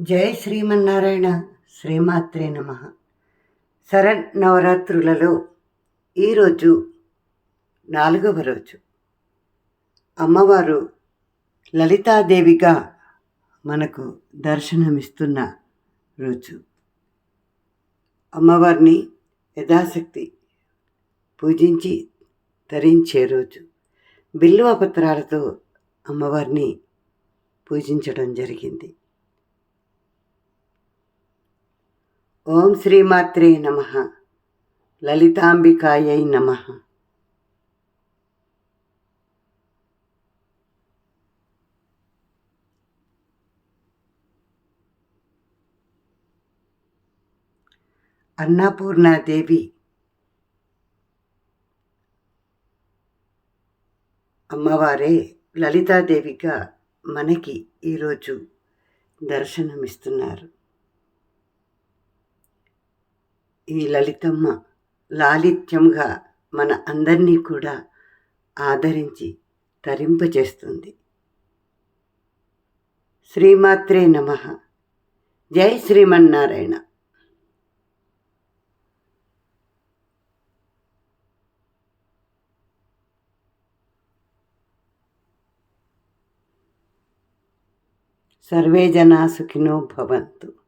జయ శ్రీమన్నారాయణ శ్రీమాత్రే నమ. శరణ్ నవరాత్రులలో ఈరోజు నాలుగవ రోజు. అమ్మవారు లలితాదేవిగా మనకు దర్శనమిస్తున్న రోజు. అమ్మవారిని యథాశక్తి పూజించి ధరించే రోజు. బిల్లువ పత్రాలతో అమ్మవారిని పూజించడం జరిగింది. ఓం శ్రీమాత్రే నమ. లలితాంబికాయై నమ. అన్నపూర్ణాదేవి అమ్మవారే లలితాదేవిగా మనకి ఈరోజు దర్శనమిస్తున్నారు. ఈ లలితమ్మ లాలిత్యంగా మన అందరినీ కూడా ఆదరించి తరింపజేస్తుంది. శ్రీమాత్రే నమ. జై శ్రీమన్నారాయణ. సర్వే జనా సుఖినో భవంతు.